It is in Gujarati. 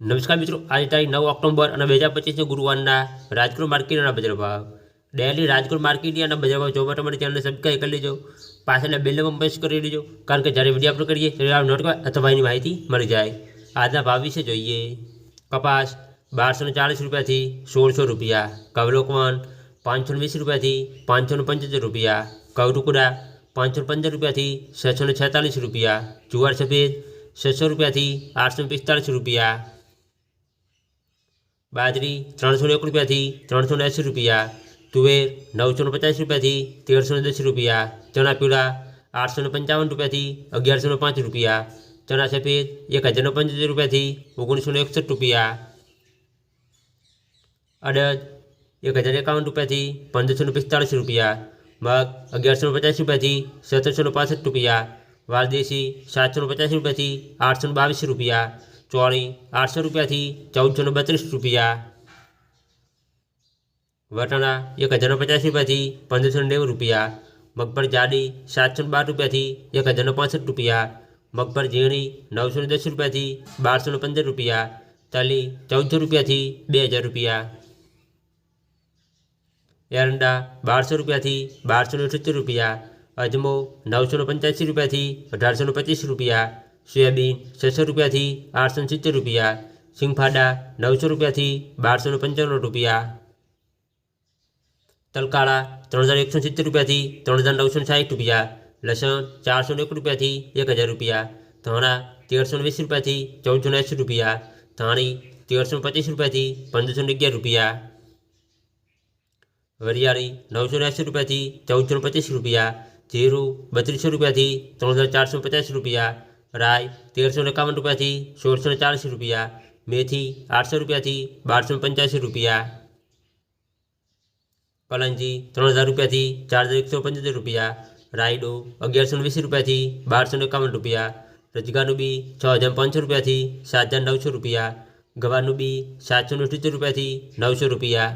નમસ્કાર મિત્રો, આજે તારીખ નવ ઓક્ટોબર અને બે હજાર પચીસની ગુરુવારના રાજકોટ માર્કેટના બજાર ભાવ. ડેલી રાજકોટ માર્કેટના બજાર ભાવ જોવા માટે અમારી ચેનલને સબસ્ક્રાઈબ કરી લેજો. પાછળના બેલને પણ પ્રેસ કરી લેજો. કારણ કે જ્યારે વીડિયો અપલોડ કરીએ ત્યારે નોટ અથવા એની માહિતી મળી જાય. આજના ભાવ વિશે જોઈએ. કપાસ બારસો ચાલીસ રૂપિયાથી સોળસો રૂપિયા, કવલોકવન પાંચસો ને વીસ રૂપિયાથી પાંચસો ને પંચોતેર રૂપિયા, કવટુકડા પાંચસો પંદર રૂપિયાથી છસો ને છેતાલીસ રૂપિયા, જુવાર સફેદ છસો રૂપિયાથી આઠસો ને પિસ્તાલીસ રૂપિયા બાજરી ત્રણસો ને એક રૂપિયાથી ત્રણસો ને એંસી રૂપિયા તુવેર નવસો ને પચાસ રૂપિયાથી તેરસો ને દસ રૂપિયા ચણા પીળા આઠસો ને પંચાવન રૂપિયાથી અગિયારસો ને પાંચ રૂપિયા ચણા સફેદ એક હજાર ને પંચોતેર રૂપિયાથી ઓગણીસો ને એકસઠ રૂપિયા અડદ એક હજાર એકાવન રૂપિયાથી પંદરસો ને પિસ્તાળીસ રૂપિયા મગ અગિયારસો ને પચાસ રૂપિયાથી સત્તરસો ને પાસઠ રૂપિયા વાલદેશી સાતસો ને પચાસ રૂપિયાથી આઠસો ને બાવીસ રૂપિયા ચોળી આઠસો રૂપિયાથી ચૌદસો ને બત્રીસ રૂપિયા વટાણા એક હજાર ને પચાસ રૂપિયાથી પંદરસો ને નેવું રૂપિયા મગફળી જાડી સાતસો ને બાર રૂપિયાથી એક હજાર ને પાંસઠ રૂપિયા મગફળી ઝીણી નવસો ને દસ રૂપિયાથી બારસો ને પંદર રૂપિયા તલી ચૌદસો રૂપિયાથી બે હજાર રૂપિયા એરંડા બારસો રૂપિયાથી બારસો ને અઠ્યોતેર રૂપિયા અજમો નવસો ને પંચ્યાસી રૂપિયાથી અઢારસો ને પચીસ રૂપિયા સોયાબીન છસો રૂપિયાથી આઠસો સિત્તેર રૂપિયા, સિંગફાડા નવસો રૂપિયાથી બારસો ને પંચાણું રૂપિયા, તલકાળા ત્રણ હજાર એકસો સિત્તેર રૂપિયાથી ત્રણ હજાર નવસો સાઠ રૂપિયા, લસણ ચારસો ને એક રૂપિયાથી એક હજાર રૂપિયા, ધાણા તેરસો ને વીસ રૂપિયાથી ચૌદસો એંસી રૂપિયા, ધાણી તેરસો પચીસ રૂપિયાથી પંદરસો ને અગિયાર રૂપિયા, વરિયાળી નવસો એંસી રૂપિયાથી ચૌદસો પચીસ રૂપિયા, જીરું બત્રીસો રૂપિયાથી ત્રણ હજાર ચારસો પચાસ રૂપિયા રાય તેરસો એકાવન રૂપિયાથી સોળસો ચાલીસ રૂપિયા, મેથી આઠસો રૂપિયાથી બારસો પંચ્યાસી રૂપિયા કલંજી ત્રણ હજાર રૂપિયાથી ચાર હજાર એકસો પંચોતેર રૂપિયા, રાયડો અગિયારસો વીસ રૂપિયાથી બારસો એકાવન રૂપિયા રજગાનું બી છ હજાર પાંચસો રૂપિયાથી સાત હજાર નવસો રૂપિયા ગવાનું બી સાતસો અઠ્યોતેર રૂપિયાથી નવસો રૂપિયા